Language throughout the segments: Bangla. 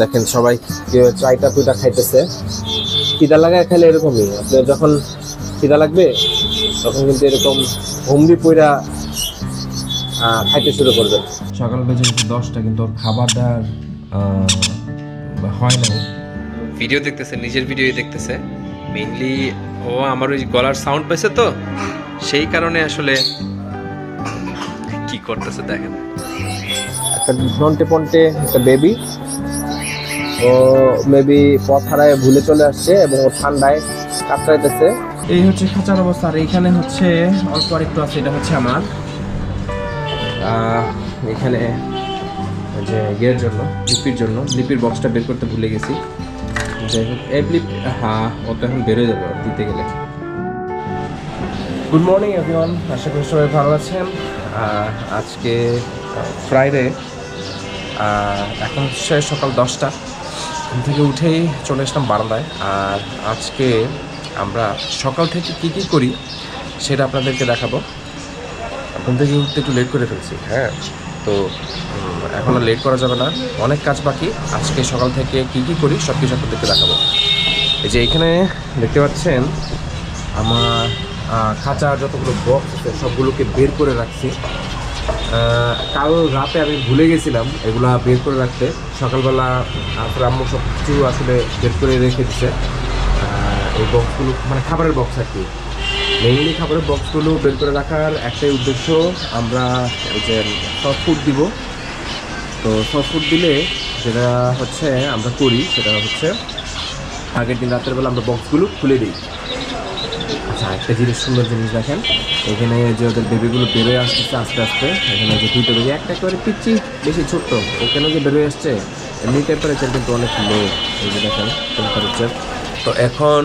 দেখেন সবাই কেউ চাইটা পুইটা খাইতেছে। খিদা লাগায় খেলে এরকমই। আপনি যখন খিদা লাগবে তখন কিন্তু এরকম হুমড়ি পুইরা খাইতে শুরু করবে সকাল বেজে গেছে দশটা কিন্তু ওর খাবার দেওয়ার হয় নাই। ভিডিও দেখতেছে নিজের ভিডিওই দেখতেছে। মেইনলি ও আমার ওই গলার সাউন্ড পাইছে তো সেই কারণে আসলে কি করতেছে দেখেন। একটা নন্টে পন্টে একটা বেবি ও মেবি পথ হারায় ভুলে চলে আসছে এবং ঠান্ডায় কাতরাইতেছে। এই হচ্ছে খাঁচার অবস্থা, আর এইখানে হচ্ছে অল্প আরেকটু আছে, এটা হচ্ছে আমার। এখানে যে ইয়ের জন্য, লিপির জন্য, লিপির বক্সটা বের করতে ভুলে গেছি। যাই হোক, এই লিপ হ্যাঁ ও তো এখন বেরোয় যাবে দিতে গেলে। গুড মর্নিং এভরিওয়ান আশা করি সবাই ভালো আছেন। আজকে ফ্রাইডে এখন হচ্ছে সকাল দশটা। ঘুম থেকে উঠেই চলে আসলাম বারান্দায়। আর আজকে আমরা সকাল থেকে কী কী করি সেটা আপনাদেরকে দেখাবো। ঘুম থেকে উঠতে একটু লেট করে ফেলছি হ্যাঁ? তো এখন আর লেট করা যাবে না। অনেক কাজ বাকি। আজকে সকাল থেকে কী কী করি সব কিছু আপনাদেরকে দেখাবো। এই যে এখানে দেখতে পাচ্ছেন, আমার খাঁচা যতগুলো বক্স আছে সবগুলোকে বের করে রাখছি। কাল রাতে আমি ভুলে গেছিলাম এগুলা বের করে রাখতে। সকালবেলা তারপরে আম্মু সব কিছু আসলে বের করে রেখে দিচ্ছে এই বক্সগুলো মানে খাবারের বক্স আর কি। মেইনলি খাবারের বক্সগুলো বের করে রাখার একটাই উদ্দেশ্য, আমরা এই যে সফট ফুড দিব। তো সফট ফুড দিলে যেটা হচ্ছে আমরা করি, সেটা হচ্ছে আগের দিন রাতের বেলা আমরা বক্সগুলো খুলে দিই। একটা জিনিস সুন্দর জিনিস দেখেন। এখানে যে ওদের বেবিগুলো বেরোয় আসতেছে আস্তে আস্তে, এখানে যে দুটো বেবি একটা করে পিচ্ছি বেশি ছোট্ট। ও কেন যে বেরোয় আসছে, এমনি টেম্পারেচার কিন্তু অনেক লো এই যে দেখেন টেম্পারেচার তো এখন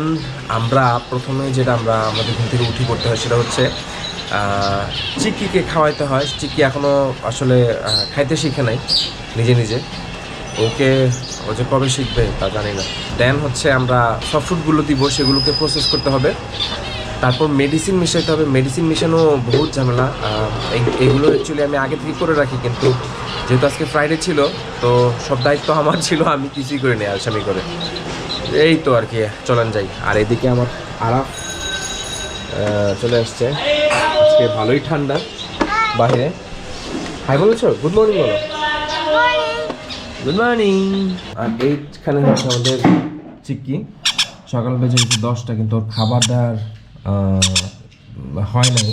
আমরা প্রথমে যেটা আমরা আমাদের ঘুম থেকে উঠি করতে হয় সেটা হচ্ছে চিকিকে খাওয়াইতে হয়। চিকি এখনও আসলে খাইতে শিখে নাই, নিজে নিজে। ওকে ও যে কবে শিখবে তা জানি না। দেন হচ্ছে আমরা সফট ফুডগুলো দিব, সেগুলোকে প্রসেস করতে হবে। তারপর মেডিসিন মিশাইতে হবে। মেডিসিন মিশানো বহুত ঝামেলা। এগুলো অ্যাকচুয়ালি আমি আগে থেকে করে রাখি কিন্তু যেহেতু আজকে ফ্রাইডে ছিল তো সব দায়িত্ব আমার ছিল আমি কিছুই করে নিই আসামি করে। এই তো আর কি চলেন যাই। আর এদিকে আমার আরাফ চলে আসছে। আজকে ভালোই ঠান্ডা বাইরে হাই বলেছ? গুড মর্নিং বলো। গুড মর্নিং আর এইখানে হচ্ছে আমাদের চিক্কি। সকাল বেজে দশটা কিন্তু ওর খাবার আহ, হয় নাই।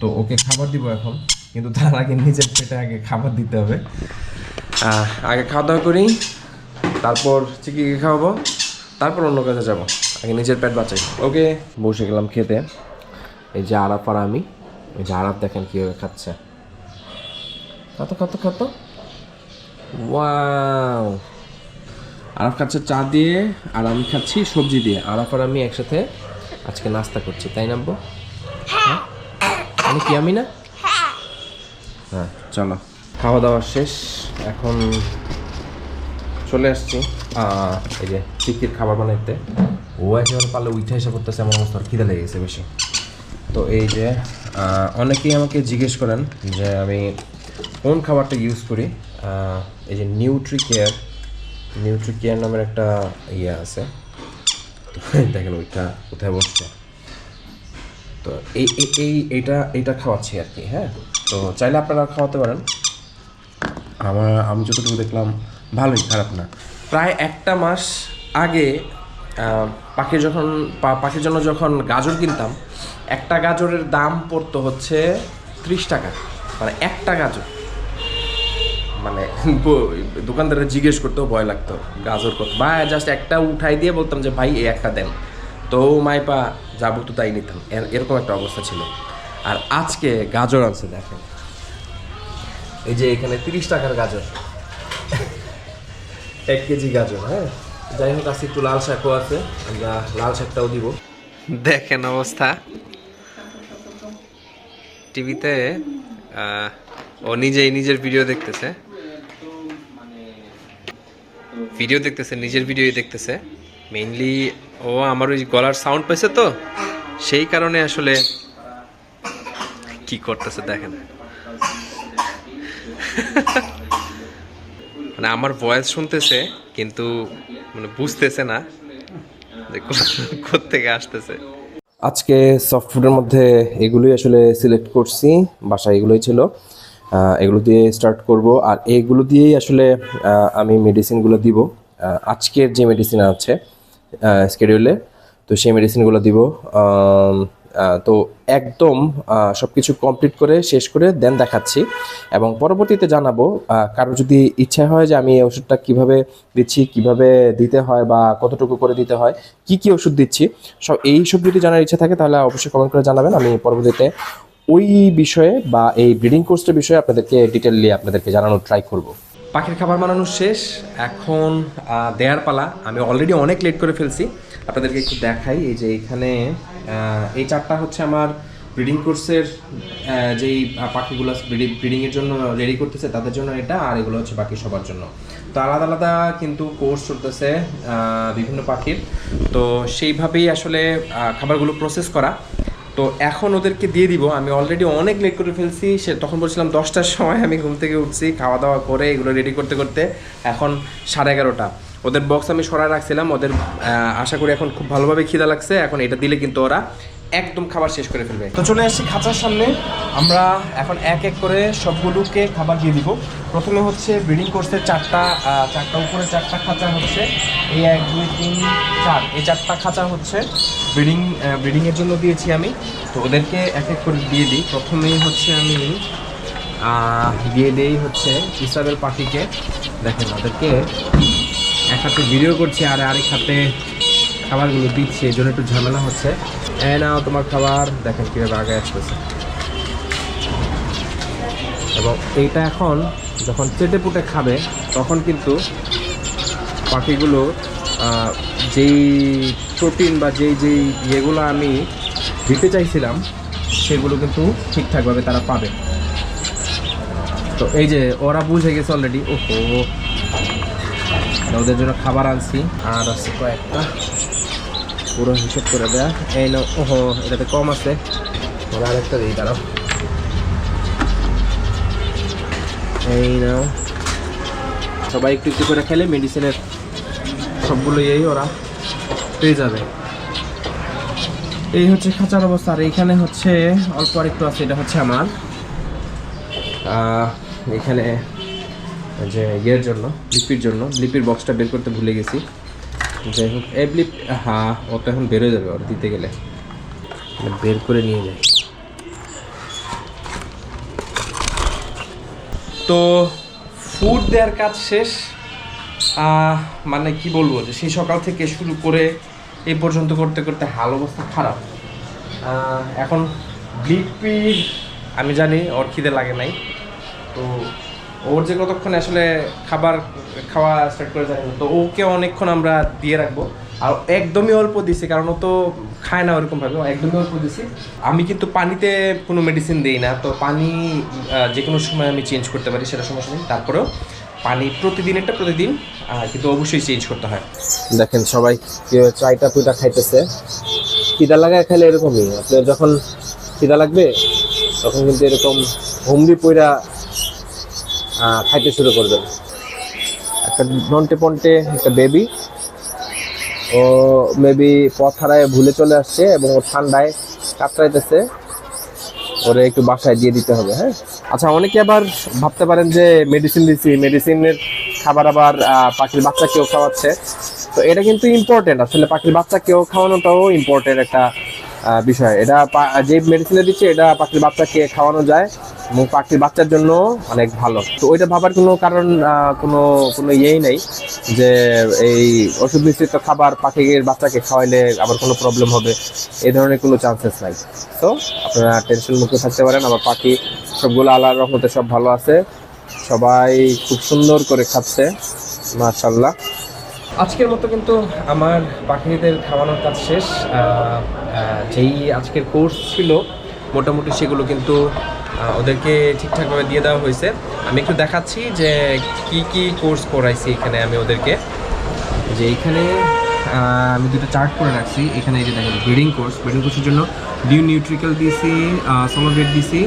তো ওকে খাবার দিব এখন, কিন্তু তার আগে নিজের পেটে আগে খাবার দিতে হবে। আগে খাওয়া দাওয়া করি, তারপর চিকিকে খাওয়াবো, তারপর অন্য কাজে যাব। আগে নিজের পেট বাঁচাই। ওকে, বসে গেলাম খেতে। এই যে আরাফ আর আমি, এই যে আরাফ দেখেন কীভাবে খাচ্ছে। কত কত কত ওয়াও! আরাফ খাচ্ছে চা দিয়ে আর আমি খাচ্ছি সবজি দিয়ে। আরাফ আর আমি একসাথে আজকে নাস্তা করছি তাই না আব্বু? হ্যাঁ। আমি কি আমি না? হ্যাঁ। চলো। খাওয়া দাওয়া শেষ এখন চলে আসছি। এই যে চিকির খাবার বানাইতে। ও একেবারে পারলে উঠে এসে করতেছে এমন অবস্থা খিদে লেগে গেছে বেশি। তো এই যে অনেকেই আমাকে জিজ্ঞেস করেন যে আমি কোন খাবারটা ইউজ করি? এই যে নিউট্রি কেয়ার নিউট্রি কেয়ার নামের একটা ইয়ে আছে। দেখেন ওইটা কোথায় বসছে। তো এই, এই- এই, এইটা এইটা খাওয়াচ্ছি আর কি হ্যাঁ? তো চাইলে আপনারা খাওয়াতে পারেন। আমার, আমি যতটুকু দেখলাম, ভালোই, খারাপ না। প্রায় একটা মাস আগে পাখির যখন পাখির জন্য যখন গাজর কিনতাম, একটা গাজরের দাম পড়তো হচ্ছে ত্রিশ টাকা মানে একটা গাজর। মানে ব- দোকানদারে জিজ্ঞেস করতেও ভয় লাগতো, গাজর কত। বা জাস্ট একটা উঠাই দিয়ে বলতাম যে, ভাই, এই একটা দেন। তো মাইপা, যাব তো তাই নিতাম। এর- এরকম একটা অবস্থা ছিল। আর আজকে গাজর আনছে, দেখেন। এই যে এখানে তিরিশ টাকার গাজর। এক কেজি গাজর হ্যাঁ? যাই হোক, আজকে একটু লাল শাকও আছে। আমরা লাল শাকটাও দিব। দেখেন অবস্থা। টিভিতে ও নিজেই নিজের ভিডিও দেখতেছে। ভিডিও দেখতেছে, নিজের ভিডিওই দেখতেছে। মেইনলি ও আমার ওই গলার সাউন্ড পাইছে তো, সেই কারণে আসলে কি করতেছে দেখেন। মানে আমার ভয়েস শুনতেছে, কিন্তু মানে বুঝতেছে না যে থেকে আসতেছে। আজকে সফট ফুডের মধ্যে এগুলোই আসলে সিলেক্ট করছি, বাসায় এগুলোই ছিল। এগুলো দিয়ে স্টার্ট করব। আর এইগুলো দিয়েই আসলে আমি মেডিসিনগুলো দিব। আজকের যে মেডিসিন আছে স্কেডিউলে তো সেই মেডিসিনগুলো দিব। তো একদম সব কিছু কমপ্লিট করে শেষ করে দেন দেখাচ্ছি। এবং পরবর্তীতে জানাব কারও যদি ইচ্ছা হয় যে আমি এই ওষুধটা কীভাবে দিচ্ছি, কীভাবে দিতে হয় বা কতটুকু করে দিতে হয়, কি কি ওষুধ দিচ্ছি, সব এই সব যদি জানার ইচ্ছা থাকে তাহলে অবশ্যই কমেন্ট করে জানাবেন। আমি পরবর্তীতে ওই বিষয়ে বা এই ব্রিডিং কোর্সের বিষয়ে আপনাদেরকে ডিটেললি আপনাদেরকে জানানোর ট্রাই করব। পাখির খাবার বানানো শেষ। এখন দেয়ার পালা। আমি অলরেডি অনেক লেট করে ফেলছি। আপনাদেরকে একটু দেখাই এই যে এখানে এই চারটা হচ্ছে আমার ব্রিডিং কোর্সের যেই পাখিগুলো ব্রিডিংয়ের জন্য রেডি করতেছে, তাদের জন্য এটা। আর এগুলো হচ্ছে বাকি সবার জন্য। তো আলাদা আলাদা কিন্তু কোর্স চলতেছে বিভিন্ন পাখির। তো সেইভাবেই আসলে খাবারগুলো প্রসেস করা। তো এখন ওদেরকে দিয়ে দিব। আমি অলরেডি অনেক লেট করে ফেলছি। সে তখন বলছিলাম দশটার সময় আমি ঘুম থেকে উঠছি, খাওয়া দাওয়া করে এগুলো রেডি করতে করতে এখন সাড়ে এগারোটা। ওদের বক্স আমি সরায় রাখছিলাম। ওদের আশা করি এখন খুব ভালোভাবে খিদা লাগছে। এখন এটা দিলে কিন্তু ওরা একদম খাবার শেষ করে ফেলবে। তো চলে আসছি খাঁচার সামনে। আমরা এখন এক এক করে সবগুলোকে খাবার দিয়ে দিব। প্রথমে হচ্ছে ব্রিডিং কোর্সের চারটা চারটা উপরে চারটা খাঁচা হচ্ছে। এই এক, দুই, তিন, চার। এই চারটা খাঁচা হচ্ছে ব্রিডিং ব্রিডিংয়ের জন্য দিয়েছি আমি। তো ওদেরকে এক এক করে দিয়ে দিই। প্রথমেই হচ্ছে আমি দিয়ে দেই হচ্ছে ইসাবেল পাখিকে। দেখেন ওদেরকে এক হাতে ভিডিও করছি, আর আরেক হাতে খাবারগুলো দিচ্ছি, এই জন্য একটু ঝামেলা হচ্ছে। এ নাও তোমার খাবার, দেখেন কীভাবে আগে আসতেছে। এবং এইটা এখন যখন চেটে পুটে খাবে, তখন কিন্তু পাখিগুলো যেই প্রোটিন বা যেই যেই ইয়েগুলো আমি দিতে চাইছিলাম, সেগুলো কিন্তু ঠিকঠাকভাবে তারা পাবে। তো এই যে ওরা বুঝে গেছে অলরেডি ওহো, ওদের জন্য খাবার আনছি, আর আছে কয়েকটা। পুরো হিসেব করে দেয়া। এই নাও, ওহো, এটাতে কম আছে। ওরা আরেকটা দিই দাঁড়াও। এই নাও। সবাই একটু একটু করে খেলে মেডিসিনের সবগুলো এই ওরা পেয়ে যাবে। এই হচ্ছে খাঁচার অবস্থা। আর এইখানে হচ্ছে, অল্প আরেকটু আছে, এটা হচ্ছে আমার। এখানে যে ইয়ের জন্য, লিপির জন্য, লিপির বক্সটা বের করতে ভুলে গেছি। যাই হোক এই ব্লিপ হ্যাঁ ও তো এখন বেরোয় যাবে ওর দিতে গেলে। মানে বের করে নিয়ে যায়। তো ফুড দেওয়ার কাজ শেষ। মানে কি বলব যে সেই সকাল থেকে শুরু করে এই পর্যন্ত করতে করতে হাল অবস্থা খারাপ। এখন ব্লিপির আমি জানি ওর খিদে লাগে নাই। তো ওর যে কতক্ষণ আসলে খাবার খাওয়া স্টার্ট করে না। তো ওকে অনেকক্ষণ আমরা দিয়ে রাখব। আর একদমই অল্প দিছি, কারণ ও তো খায় না ওরকম ভাবে, একদমই অল্প দিছি। আমি কিন্তু পানিতে কোনো মেডিসিন দিই না, তো পানি যে কোনো সময় আমি চেঞ্জ করতে পারি, সেটা সমস্যা নেই। তারপরেও পানি প্রতিদিন একটা প্রতিদিন কিন্তু অবশ্যই চেঞ্জ করতে হয়। দেখেন সবাই চাইটা পুইটা খাইতেছে। খিদা লাগায় খেলে এরকমই। আপনার যখন খিদা লাগবে, তখন কিন্তু এরকম হুমড়ি পইরা খাইতে শুরু করবেন একটা নন্টে পন্টে একটা বেবি ও মেবি পথ হারায় ভুলে চলে আসছে এবং ও ঠান্ডায় কাতরাইতেছে। ওরে একটু বাসায় দিয়ে দিতে হবে হ্যাঁ? আচ্ছা অনেকে আবার ভাবতে পারেন যে মেডিসিন দিচ্ছি মেডিসিনের খাবার আবার পাখির বাচ্চা কেউ খাওয়াচ্ছে। তো এটা কিন্তু ইম্পর্টেন্ট আসলে পাখির বাচ্চা কেউ খাওয়ানোটাও ইম্পর্টেন্ট একটা বিষয়। এটা যে মেডিসিনে দিচ্ছে, এটা পাখির বাচ্চাকে খাওয়ানো যায়। এবং পাখির বাচ্চার জন্য অনেক ভালো। তো ওইটা ভাবার কোনো কারণ কোনো কোনো ইয়েই নেই যে এই ওষুধ মিশ্রিত খাবার পাখির বাচ্চাকে খাওয়াইলে আবার কোনো প্রবলেম হবে। এই ধরনের কোনো চান্সেস নাই। তো আপনারা টেনশন মুক্ত থাকতে পারেন। আমার পাখি সবগুলো আল্লাহর রহমতে সব ভালো আছে। সবাই খুব সুন্দর করে খাচ্ছে মাশাল্লাহ আজকের মতো কিন্তু আমার পাখিদের খাওয়ানোর কাজ শেষ। যেই আজকের কোর্স ছিল, মোটামুটি সেগুলো কিন্তু ওদেরকে ঠিকঠাকভাবে দিয়ে দেওয়া হয়েছে। আমি একটু দেখাচ্ছি যে কি কি কোর্স করাইছি এখানে আমি ওদেরকে। যে এখানে আমি দুটো চার্ট করে রাখছি। এখানে এই যে দেখেন ব্রিডিং কোর্স ব্রিডিং কোর্সের জন্য ডিউ নিউট্রিক্যাল দিয়েছি সোলোভেট দিয়েছি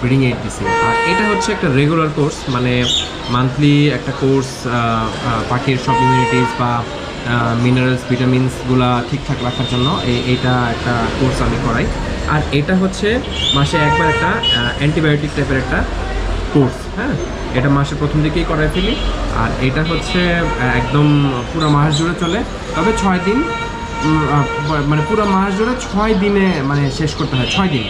ব্রিডিং এইড দিছি। আর এটা হচ্ছে একটা রেগুলার কোর্স মানে মান্থলি একটা কোর্স পাখির সব ইমিউনিটিস বা মিনারেলস ভিটামিনসগুলা ঠিকঠাক রাখার জন্য। এই, এইটা একটা কোর্স আমি করাই। আর এটা হচ্ছে মাসে একবার একটা অ্যান্টিবায়োটিক টাইপের একটা কোর্স হ্যাঁ? এটা মাসের প্রথম দিকেই করাই ফেলি। আর এটা হচ্ছে একদম পুরো মাস জুড়ে চলে। তবে ছয় দিন মানে পুরো মাস জুড়ে ছয় দিনে মানে শেষ করতে হয়, ছয় দিন।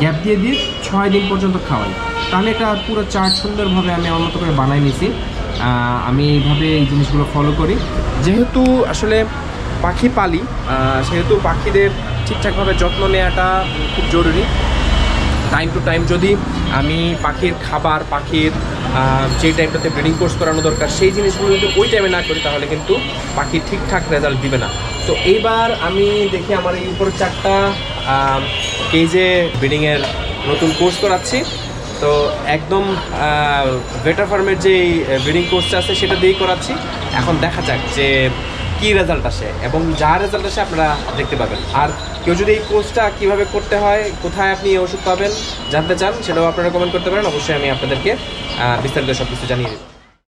গ্যাপ দিয়ে দিয়ে ছয় দিন পর্যন্ত খাওয়াই। তা আমি একটা পুরো চার্ট সুন্দরভাবে আমি আমার মতো করে বানাই নিছি। আমি এইভাবে এই জিনিসগুলো ফলো করি। যেহেতু আসলে পাখি পালি সেহেতু পাখিদের ঠিকঠাকভাবে যত্ন নেওয়াটা খুব জরুরি। টাইম টু টাইম যদি আমি পাখির খাবার, পাখির যে টাইমটাতে ব্রিডিং কোর্স করানো দরকার, সেই জিনিসগুলো যদি ওই টাইমে না করি, তাহলে কিন্তু পাখি ঠিকঠাক রেজাল্ট দিবে না। তো এইবার আমি দেখি আমার এই উপর চারটা কেজে ব্রিডিংয়ের নতুন কোর্স করাচ্ছি। তো একদম বেটার ফার্মের যে ব্রিডিং কোর্সটা আছে, সেটা দিয়েই করাচ্ছি। এখন দেখা যাক যে কি রেজাল্ট আসে এবং যা রেজাল্ট আসে আপনারা দেখতে পাবেন। আর কেউ যদি এই কোর্সটা কীভাবে করতে হয়, কোথায় আপনি এই ওষুধ পাবেন জানতে চান, সেটাও আপনারা কমেন্ট করতে পারেন। অবশ্যই আমি আপনাদেরকে বিস্তারিত সব কিছু জানিয়ে দেবো।